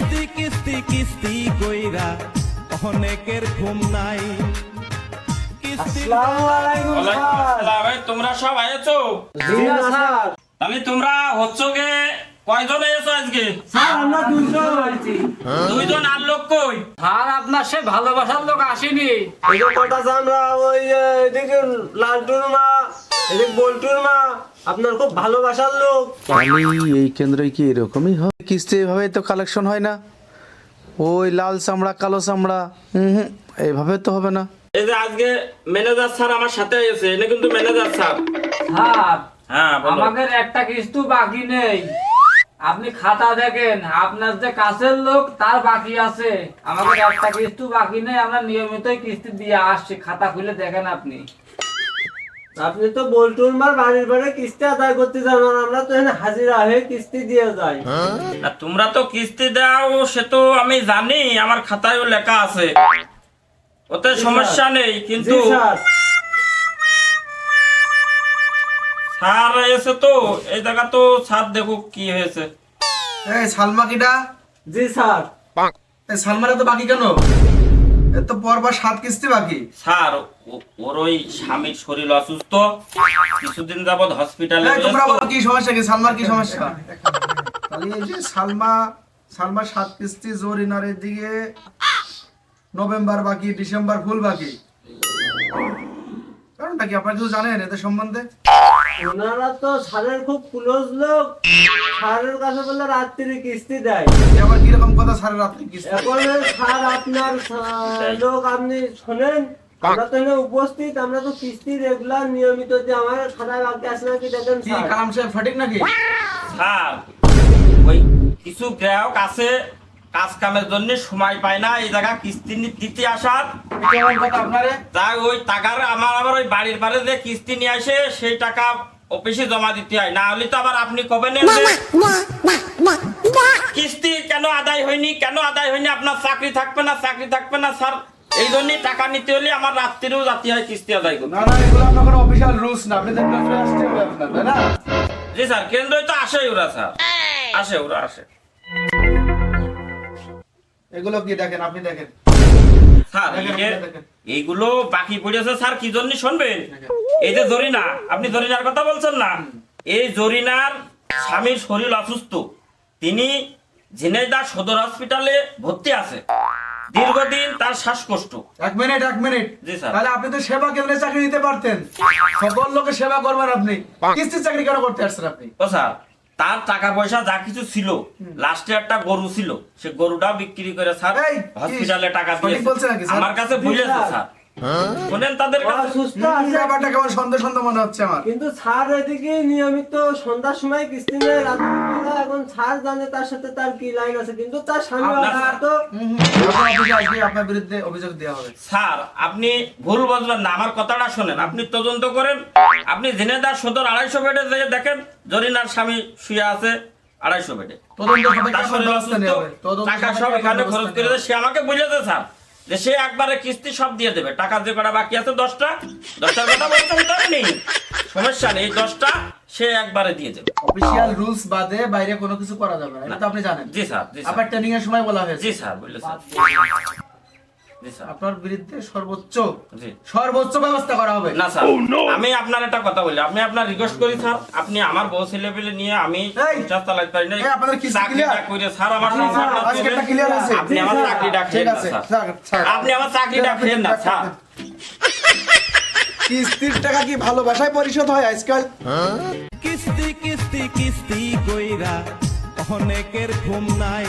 কিস্তি কিস্তি কিস্তি কইরা অনেকের ঘুম নাই। তোমরা সব আয়েছো? জি না স্যার। তাহলে তোমরা হচ্ছ গে কয়জন এসো আজকে? স্যার আমরা দুইজন আর লোক কই? আর আপনার সে ভালোবাসার লোক আসেনি। এই আমরা ওই এদিকে লালটুর মা এদিকে বল্টুর মা আপনার খুব ভালোবাসার লোক। তাহলে এই কেন্দ্রে কি এরকমই হয়? কিস্তি এভাবে তো কালেকশন হয় না। ওই লাল চামড়া কালো চামড়া হুম হুম এইভাবে তো হবে না। এই যে আজকে ম্যানেজার স্যার আমার সাথে এসে এনে কিন্তু ম্যানেজার স্যার হ্যাঁ হ্যাঁ বলো। আমাদের একটা কিস্তু বাকি নেই। আপনি খাতা দেখেন আপনার যে কাছের লোক তার বাকি আছে। আমাদের একটা কিস্তু বাকি নেই আমরা নিয়মিতই কিস্তি দিয়ে আসছি খাতা খুলে দেখেন আপনি। আপনি তো বল্টুর মার বাড়ির বাড়ি কিস্তি আদায় করতে যান আর আমরা তো এখানে হাজিরা হয়ে কিস্তি দিয়ে যাই। আর তোমরা তো কিস্তি দাও সে তো আমি জানি আমার খাতায়ও লেখা আছে। ওতে সমস্যা নেই কিন্তু জি স্যার এসে তো এই জায়গা তো স্যার দেখো কি হয়েছে। এই সালমা কিটা জি স্যার। এই সালমার এত বাকি কেন? তো পরবার সাত কিস্তি বাকি। স্যার ও- ওর ওই স্বামীর শরীর অসুস্থ কিছুদিন যাবৎ হসপিটালে তোমরা বলো কি সমস্যা কি সালমার কি সমস্যা? তাহলে এই যে সালমা সালমা সাত কিস্তি জরিনারের দিকে নভেম্বর বাকি ডিসেম্বর ফুল বাকি। কারণটা কি আপনারা কিছু জানেন এদের সম্বন্ধে? ওনারা তো স্যারের খুব ক্লোজ লোক। স্যারের কাছে বলে রাত্রি কিস্তি দেয়। আবার কীরকম কথা সারা রাত্রি কিস্তি এখন স্যার আপনার লোক আপনি শোনেন? আমরা তো উপস্থিত আমরা তো কিস্তি রেগুলার নিয়মিত যে আমার খাতায় বাকি আছে নাকি দেখেন কি কালাম সাহেব সঠিক নাকি? স্যার ওই কিছু গ্রাহক আছে কাজ কামের জন্য সময় পায় না এই জায়গা কিস্তি দিতে আসার। কেমন কথা আপনারে? তাই ওই টাকার আমার আবার ওই বাড়ির পারে যে কিস্তি নিয়ে আসে সেই টাকা অফিসে জমা দিতে হয়। না হলে তো আবার আপনি কবে কিস্তি কেন আদায় হয়নি কেন আদায় হয়নি? আপনার চাকরি থাকবে না চাকরি থাকবে না স্যার। এই জন্যই টাকা নিতে হলে আমার রাত্রিরেও যাতে হয় কিস্তি আদায় করতে। না না এগুলো আপনার অফিসিয়াল রুলস না। আপনি আসতে হবে আপনার তাই না? জি স্যার কেন্দ্রই তো আসে ওরা স্যার। আসে ওরা আসে। এগুলো কি দেখেন? আপনি দেখেন। স্যার। এইগুলো বাকি পড়েছে স্যার কি জন্য শুনবেন? এই যে জরিনা আপনি জরিনার কথা বলছেন না? এই জরিনার স্বামীর শরীর অসুস্থ। তিনি ঝিনাইদহ সদর হসপিটালে ভর্তি আছে। দীর্ঘদিন তার শ্বাসকষ্ট। এক মিনিট এক মিনিট। জি, স্যার। তাহলে আপনি তো সেবা কেন্দ্রে চাকরি নিতে পারতেন। সকল লোকে সেবা করবেন আপনি। কিস্তির চাকরি কেন করতে আসছেন আপনি? ও স্যার তার টাকা পয়সা যা কিছু ছিল লাস্টে একটা গরু ছিল। সে গরুটা বিক্রি করে স্যার হসপিটালে টাকা দিয়েছে। আমার কাছে বুঝেছে স্যার। স্যার শোনেন তাদের সুস্থ আছে। ব্যাপারটা কেমন সন্দেহ সন্দেহ মনে হচ্ছে আমার। কিন্তু স্যার এদিকে নিয়মিত সন্ধ্যার সময় কিস্তি নেয় রাত্রিবেলা এখন স্যার জানে তার সাথে তার কি লাইন আছে কিন্তু তার স্বামী আপনার- অসুস্থ হুম, হুম, আপনার অফিসে আসবে আপনার বিরুদ্ধে অভিযোগ দেওয়া হবে। স্যার আপনি ভুল বুঝবেন না আমার কথাটা শোনেন। আপনি তদন্ত করেন। আপনি জেনে ঝিনেদার সদর আড়াইশো বেডে যেয়ে দেখেন জরিনার স্বামী শুয়ে আছে আড়াইশো বেডে। টাকা সব এখানে খরচ করে সে আমাকে বুঝেছে স্যার। যে সে একবারে কিস্তি সব দিয়ে দেবে। টাকা যে কটা বাকি আছে দশটা দশটার কথা বলতে হবে নেই। সমস্যা নেই দশটা সে একবারে দিয়ে দেবে। অফিসিয়াল রুলস বাদে বাইরে কোনো কিছু করা যাবে না এটা তো আপনি জানেন। জি স্যার জি স্যার। আবার ট্রেনিং এর সময় বলা হয়েছে। জি স্যার বললে জি স্যার আপনার বিরুদ্ধে সর্বোচ্চ সর্বোচ্চ ব্যবস্থা করা হবে। না স্যার। আমি আপনার একটা কথা বলি আমি আপনার রিকোয়েস্ট করি স্যার। আপনি আমার বউ ছেলে পেলে নিয়ে আমি এই! সংসার চালাতে পারি না এই, আপনাদের কি চাকরিটা করে স্যার আমার সংসারটা আপনি আমার চাকরিটা ঠিক খেয়ে না স্যার। আপনি আমার চাকরিটা খেয়ে না স্যার। কিস্তির টাকা কি ভালোবাসায় পরিশোধ হয় আজকাল? কিস্তি কিস্তি কিস্তি কইরা অনেকের ঘুম নাই।